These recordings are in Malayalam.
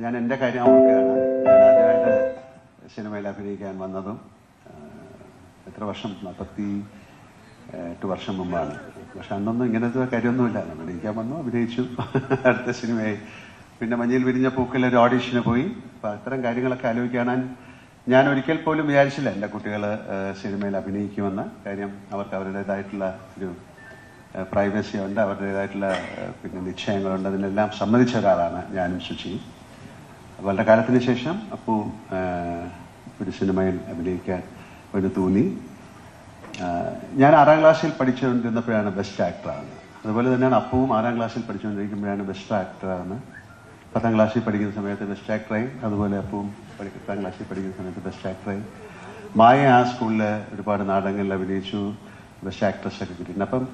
ഞാൻ എന്റെ കാര്യം ഓർക്കുകയാണ്. ഞാൻ ആദ്യമായിട്ട് സിനിമയിൽ അഭിനയിക്കാൻ വന്നതും എത്ര വർഷം നാൽപ്പത്തി എട്ട് വർഷം മുമ്പാണ്. പക്ഷെ അന്നൊന്നും ഇങ്ങനത്തെ കാര്യമൊന്നുമില്ല. അഭിനയിക്കാൻ വന്നു അഭിനയിച്ചു അടുത്ത സിനിമയായി. പിന്നെ മഞ്ഞിൽ വിരിഞ്ഞ പൂക്കൽ ഒരു ഓഡീഷന് പോയി. അപ്പം അത്തരം കാര്യങ്ങളൊക്കെ ആലോചിക്കാൻ ഞാൻ ഒരിക്കൽ പോലും വിചാരിച്ചില്ല എന്റെ കുട്ടികൾ സിനിമയിൽ അഭിനയിക്കുമെന്ന്. കാര്യം അവർക്ക് അവരുടേതായിട്ടുള്ള ഒരു പ്രൈവസി ഉണ്ട് അവരുടേതായിട്ടുള്ള പിന്നെ നിശ്ചയങ്ങളുണ്ട്. അതിനെല്ലാം സമ്മതിച്ച ഒരാളാണ് ഞാനും ശുചിയും വളരെ കാലത്തിന് ശേഷം അപ്പോൾ ഒരു സിനിമയിൽ അഭിനയിക്കാൻ ഒരു തോന്നി. ഞാൻ ആറാം ക്ലാസ്സിൽ പഠിച്ചുകൊണ്ടിരുന്നപ്പോഴാണ് ബെസ്റ്റ് ആക്ടറാണ് അതുപോലെ തന്നെയാണ് അപ്പവും ആറാം ക്ലാസ്സിൽ പഠിച്ചുകൊണ്ടിരിക്കുമ്പോഴാണ് ബെസ്റ്റ് ആക്ടറാണ് പത്താം ക്ലാസ്സിൽ പഠിക്കുന്ന സമയത്ത് ബെസ്റ്റ് ആക്ടറായി അതുപോലെ അപ്പവും പത്താം ക്ലാസ്സിൽ പഠിക്കുന്ന സമയത്ത് ബെസ്റ്റ് ആക്ടറായി മായ ആ സ്കൂളിൽ ഒരുപാട് നാടകങ്ങളിൽ അഭിനയിച്ചു. ബെസ്റ്റ് ആക്ട്രസ് ഒക്കെ കിട്ടിയിട്ടുണ്ട്. അപ്പം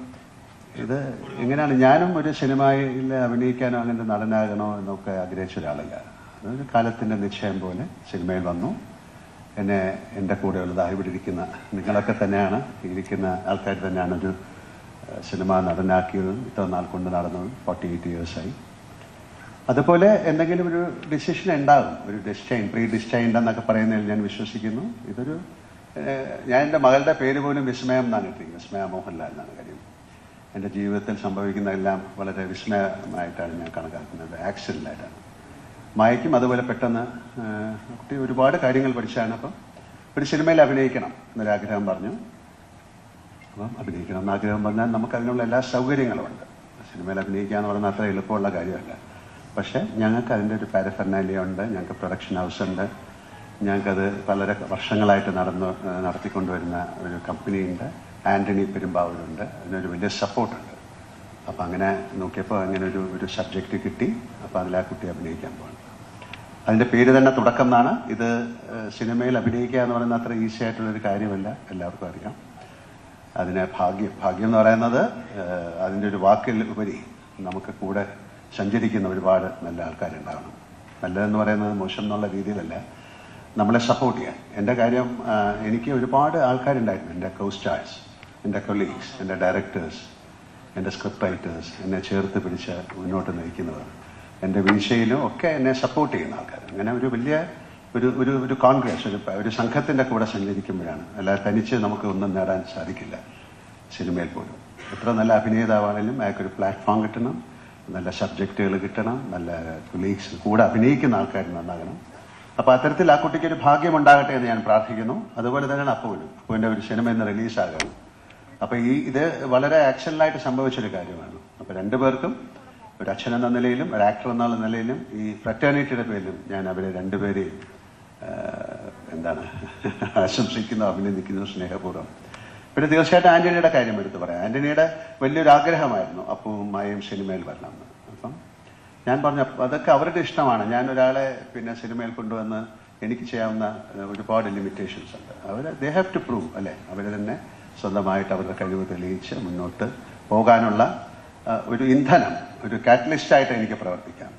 ഇത് എങ്ങനെയാണ്? ഞാനും ഒരു സിനിമയിൽ അഭിനയിക്കാനോ അങ്ങനെ നടനാകണോ എന്നൊക്കെ ആഗ്രഹിച്ച ഒരാളല്ല. അതൊരു കാലത്തിന്റെ നിശ്ചയം പോലെ സിനിമയിൽ വന്നു. എന്നെ എന്റെ കൂടെ ഉള്ളതായി ഇവിടെ ഇരിക്കുന്ന നിങ്ങളൊക്കെ തന്നെയാണ്. ഇരിക്കുന്ന ആൾക്കാർ തന്നെയാണ് ഒരു സിനിമ നടനാക്കിയതും ഇത്ര നാൾ കൊണ്ട് നടന്നതും ഫോർട്ടി എയ്റ്റ് ഇയേഴ്സായി അതുപോലെ എന്തെങ്കിലും ഒരു ഡിസിഷൻ ഉണ്ടാകും ഒരു ഡിസ്റ്റൈൻ പ്രീ ഡിസ്റ്റൈൻഡ് എന്നൊക്കെ പറയുന്നതിൽ ഞാൻ വിശ്വസിക്കുന്നു. ഇതൊരു ഞാൻ എന്റെ മകളുടെ പേര് പോലും വിസ്മയം എന്നാണ് ഇട്ടിരിക്കുന്നത്. വിസ്മയ മോഹൻലാൽ എന്നാണ് കാര്യം. എന്റെ ജീവിതത്തിൽ സംഭവിക്കുന്നതെല്ലാം വളരെ വിസ്മയമായിട്ടാണ് ഞാൻ കണക്കാക്കുന്നത്. ആക്സിഡന്റായിട്ടാണ് മായയ്ക്കും അതുപോലെ പെട്ടെന്ന് കുട്ടി ഒരുപാട് കാര്യങ്ങൾ പഠിച്ചാണ് അപ്പം ഒരു സിനിമയിൽ അഭിനയിക്കണം എന്നൊരാഗ്രഹം പറഞ്ഞു. അപ്പം അഭിനയിക്കണം എന്ന് ആഗ്രഹം പറഞ്ഞാൽ നമുക്ക് അതിനുള്ള എല്ലാ സൗകര്യങ്ങളും ഉണ്ട്. സിനിമയിൽ അഭിനയിക്കുക എന്ന് പറയുന്നത് അത്ര എളുപ്പമുള്ള കാര്യമല്ല. പക്ഷേ ഞങ്ങൾക്ക് അതിന്റെ ഒരു പാരഫെർണാലിയ ഉണ്ട് ഞങ്ങൾക്ക് പ്രൊഡക്ഷൻ ഹൗസ് ഉണ്ട്. ഞങ്ങൾക്കത് വളരെ വർഷങ്ങളായിട്ട് നടന്നു നടത്തിക്കൊണ്ടുവരുന്ന ഒരു കമ്പനിയുണ്ട് ആന്റണി പെരുമ്പാവൂരുണ്ട് അതിനൊരു വലിയ സപ്പോർട്ടുണ്ട് അപ്പം അങ്ങനെ നോക്കിയപ്പോൾ അങ്ങനെ ഒരു ഒരു സബ്ജക്റ്റ് കിട്ടി. അപ്പോൾ അതിൽ ആ കുട്ടി അഭിനയിക്കാൻ പോകണം അതിന്റെ പേര് തന്നെ തുടക്കം എന്നാണ്. ഇത് സിനിമയിൽ അഭിനയിക്കുക എന്ന് പറയുന്നത് അത്ര ഈസി ആയിട്ടുള്ളൊരു കാര്യമല്ല. എല്ലാവർക്കും അറിയാം. അതിനെ ഭാഗ്യം ഭാഗ്യം എന്ന് പറയുന്നത് അതിന്റെ ഒരു വാക്കിൽ ഉപരി നമുക്ക് കൂടെ സഞ്ചരിക്കുന്ന ഒരുപാട് നല്ല ആൾക്കാരുണ്ടാവണം. നല്ലതെന്ന് പറയുന്നത് മോശം എന്നുള്ള രീതിയിലല്ല. നമ്മളെ സപ്പോർട്ട് ചെയ്യാൻ. എന്റെ കാര്യം എനിക്ക് ഒരുപാട് ആൾക്കാരുണ്ടായിരുന്നു. എന്റെ കോസ്റ്റാഴ്സ് എന്റെ കൊളീഗ്സ് എന്റെ ഡയറക്ടേഴ്സ് എന്റെ സ്ക്രിപ്റ്റ് റൈറ്റേഴ്സ് എന്നെ ചേർത്ത് പിടിച്ച് മുന്നോട്ട് നയിക്കുന്നവർ. എന്റെ വീഴ്ചയിലും ഒക്കെ എന്നെ സപ്പോർട്ട് ചെയ്യുന്ന ആൾക്കാർ അങ്ങനെ ഒരു വലിയ ഒരു ഒരു ഒരു കോൺഗ്രസ് ഒരു ഒരു സംഘത്തിന്റെ കൂടെ സഞ്ചരിക്കുമ്പോഴാണ്. അല്ലാതെ തനിച്ച് നമുക്ക് ഒന്നും നേടാൻ സാധിക്കില്ല സിനിമയിൽ പോലും. എത്ര നല്ല അഭിനേതാവാണെങ്കിലും അയാൾക്കൊരു പ്ലാറ്റ്ഫോം കിട്ടണം നല്ല സബ്ജക്റ്റുകൾ കിട്ടണം നല്ല കൊളീഗ്സ് കൂടെ അഭിനയിക്കുന്ന ആൾക്കാർ നന്നാകണം. അപ്പോൾ അത്തരത്തിൽ ആ കുട്ടിക്ക് ഒരു ഭാഗ്യം ഉണ്ടാകട്ടെ എന്ന് ഞാൻ പ്രാർത്ഥിക്കുന്നു. അതുപോലെ തന്നെയാണ് അപ്പുവിനും. അപ്പുവിന്റെ ഒരു സിനിമ ഇന്ന് റിലീസാകണം അപ്പോൾ ഈ ഇത് വളരെ ആക്ഷനിലായിട്ട് സംഭവിച്ചൊരു കാര്യമാണ്. അപ്പോൾ രണ്ടുപേർക്കും ഒരു അച്ഛൻ എന്ന നിലയിലും ഒരു ആക്ടർ എന്നുള്ള നിലയിലും ഈ ഫ്രറ്റേണിറ്റിയുടെ പേരിലും ഞാൻ അവരെ രണ്ടുപേരെയും എന്താണ് ആശംസിക്കുന്നു അഭിനന്ദിക്കുന്നു സ്നേഹപൂർവം. പിന്നെ തീർച്ചയായിട്ടും ആന്റണിയുടെ കാര്യം എടുത്ത് പറയാം. ആന്റണിയുടെ വലിയൊരു ആഗ്രഹമായിരുന്നു അപ്പവും മായയും സിനിമയിൽ വരണമെന്ന് അപ്പം ഞാൻ പറഞ്ഞു അതൊക്കെ അവരുടെ ഇഷ്ടമാണ്. ഞാൻ ഒരാളെ പിന്നെ സിനിമയിൽ കൊണ്ടുവന്ന് എനിക്ക് ചെയ്യാവുന്ന ഒരുപാട് ലിമിറ്റേഷൻസ് ഉണ്ട്. അവർ ദേ ഹാവ് ടു പ്രൂവ് അല്ലേ? അവർ തന്നെ സ്വന്തമായിട്ട് അവരുടെ കഴിവ് തെളിയിച്ച് മുന്നോട്ട് പോകാനുള്ള ഒരു ഇന്ധനം ഒരു കാറ്റലിസ്റ്റ് ആയിട്ട് എനിക്ക് പ്രവർത്തിക്കാം.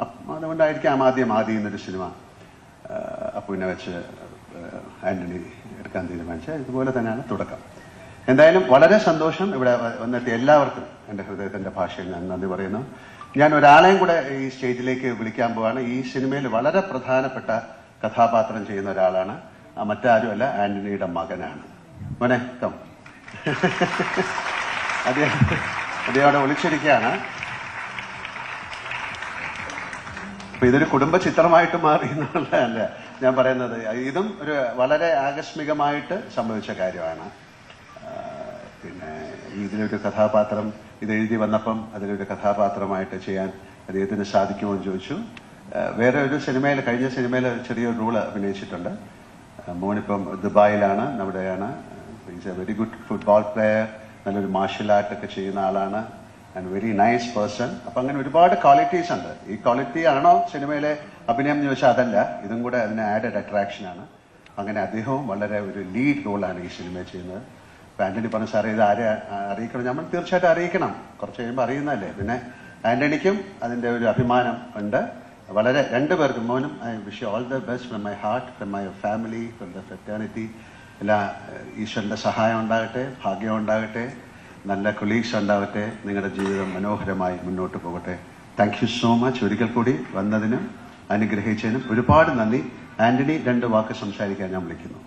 അപ്പം അതുകൊണ്ടായിരിക്കാം ആദ്യം ആദ്യം എന്നൊരു സിനിമ അപ്പുവിനെ വെച്ച് ആന്റണി എടുക്കാൻ തീരുമാനിച്ചത്. ഇതുപോലെ തന്നെയാണ് തുടക്കം. എന്തായാലും വളരെ സന്തോഷം ഇവിടെ വന്നിട്ട് എല്ലാവർക്കും എന്റെ ഹൃദയത്തിന്റെ ഭാഷയിൽ ഞാൻ നന്ദി പറയുന്നു. ഞാൻ ഒരാളെയും കൂടെ ഈ സ്റ്റേജിലേക്ക് വിളിക്കാൻ പോവാണ്. ഈ സിനിമയിൽ വളരെ പ്രധാനപ്പെട്ട കഥാപാത്രം ചെയ്യുന്ന ഒരാളാണ്. മറ്റാരും മറ്റാരുമല്ല ആന്റണിയുടെ മകനാണ്. മോനെ കം അദ്ദേഹം അവിടെ ഒളിച്ചിരിക്കുകയാണ് അപ്പൊ ഇതൊരു കുടുംബ ചിത്രമായിട്ട് മാറി എന്നുള്ളതല്ല ഞാൻ പറയുന്നത്. ഇതും ഒരു വളരെ ആകസ്മികമായിട്ട് സംഭവിച്ച കാര്യമാണ്. പിന്നെ ഇതിലൊരു കഥാപാത്രം ഇത് എഴുതി വന്നപ്പം അതിലൊരു കഥാപാത്രമായിട്ട് ചെയ്യാൻ അദ്ദേഹത്തിന് സാധിക്കുമോ എന്ന് ചോദിച്ചു. വേറെ ഒരു സിനിമയിൽ കഴിഞ്ഞ സിനിമയിൽ ചെറിയൊരു റോൾ അഭിനയിച്ചിട്ടുണ്ട്. മോനിപ്പം ദുബായിലാണ് നമ്മുടെയാണ് is a very good football player നല്ലൊരു മാർഷ്യൽ ആർട്ട് ഒക്കെ ചെയ്യുന്ന ആളാണ്. ആൻഡ് വെരി നൈസ് പേഴ്സൺ അപ്പം അങ്ങനെ ഒരുപാട് ക്വാളിറ്റീസ് ഉണ്ട്. ഈ ക്വാളിറ്റി ആണോ സിനിമയിലെ അഭിനയം എന്ന് ചോദിച്ചാൽ അതല്ല. ഇതും കൂടെ അതിന് ആഡഡ് അട്രാക്ഷനാണ് അങ്ങനെ അദ്ദേഹവും വളരെ ഒരു ലീഡ് റോളാണ് ഈ സിനിമയിൽ ചെയ്യുന്നത്. അപ്പൊ ആന്റണി പറഞ്ഞ സാറേ ഇത് ആരെ അറിയിക്കണം? നമ്മൾ തീർച്ചയായിട്ടും അറിയിക്കണം. കുറച്ച് കഴിയുമ്പോൾ അറിയുന്നതല്ലേ? പിന്നെ ആന്റണിക്കും അതിന്റെ ഒരു അഭിമാനം ഉണ്ട്. വളരെ രണ്ടുപേർക്കും മോനും I wish all the best from my heart from my family from the fraternity എല്ലാ ഈശ്വരന്റെ സഹായം ഉണ്ടാകട്ടെ ഭാഗ്യം ഉണ്ടാകട്ടെ നല്ല കൊളീഗ്സ് ഉണ്ടാവട്ടെ നിങ്ങളുടെ ജീവിതം മനോഹരമായി മുന്നോട്ട് പോകട്ടെ. താങ്ക് യു സോ മച്ച് ഒരിക്കൽ കൂടി വന്നതിനും അനുഗ്രഹിച്ചതിനും ഒരുപാട് നന്ദി. ആന്റണി രണ്ട് വാക്ക് സംസാരിക്കാൻ ഞാൻ വിളിക്കുന്നു.